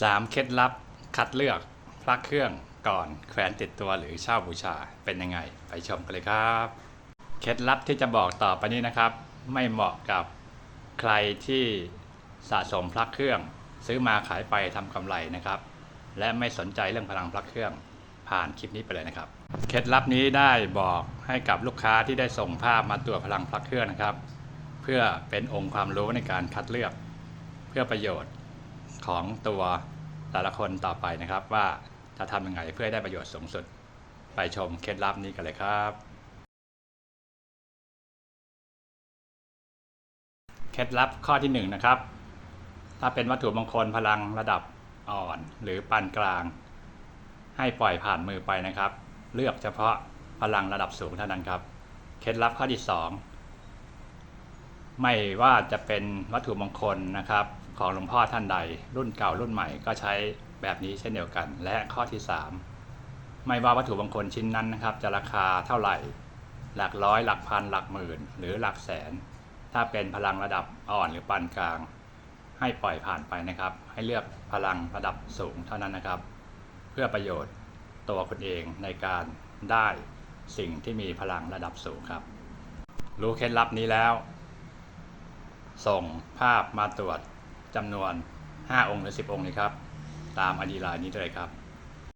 สามเคล็ดลับคัดเลือกพระเครื่องก่อนแขวนติดตัวหรือเช่าบูชาเป็นยังไง ไปชมกันเลยครับ เคล็ดลับที่จะบอกต่อไปนี้นะครับ ไม่เหมาะกับใครที่สะสมพระเครื่อง ซื้อมาขายไปทำกำไรนะครับ และไม่สนใจเรื่องพลังพระเครื่องผ่านคลิปนี้ไปเลยนะครับ เคล็ดลับนี้ได้บอกให้กับลูกค้าที่ได้ส่งภาพมาตรวจพลังพระเครื่องนะครับ เพื่อเป็นองค์ความรู้ในการคัดเลือก เพื่อประโยชน์ ของตัวแต่ละคนต่อไปนะครับ ว่าจะทำยังไงเพื่อให้ได้ประโยชน์สูงสุด ไปชมเคล็ดลับนี้กันเลยครับ เคล็ดลับข้อที่หนึ่งนะครับ ถ้าเป็นวัตถุมงคลพลังระดับอ่อนหรือปานกลาง ให้ปล่อยผ่านมือไปนะครับ เลือกเฉพาะพลังระดับสูงเท่านั้นครับ เคล็ดลับข้อที่สองไม่ว่าจะเป็นวัตถุมงคลนะครับ ของหลวงพ่อท่านใด รุ่นเก่ารุ่นใหม่ก็ใช้แบบนี้เช่นเดียวกัน และข้อที่ 3 ไม่ว่าวัตถุมงคลชิ้นนั้นนะครับ จะราคาเท่าไหร่ หลักร้อยหลักพันหลักหมื่น หรือหลักแสน ถ้าเป็นพลังระดับอ่อนหรือปานกลาง ให้ปล่อยผ่านไปนะครับ ให้เลือกพลังระดับสูงเท่านั้นนะครับ เพื่อประโยชน์ตัวคุณเองในการได้สิ่งที่มีพลังระดับสูงครับ รู้เคล็ดลับนี้แล้ว ส่งภาพมาตรวจ จำนวน 5 องค์หรือ 10 องค์นี้ครับ ตามอดีไลน์นี้เลยครับ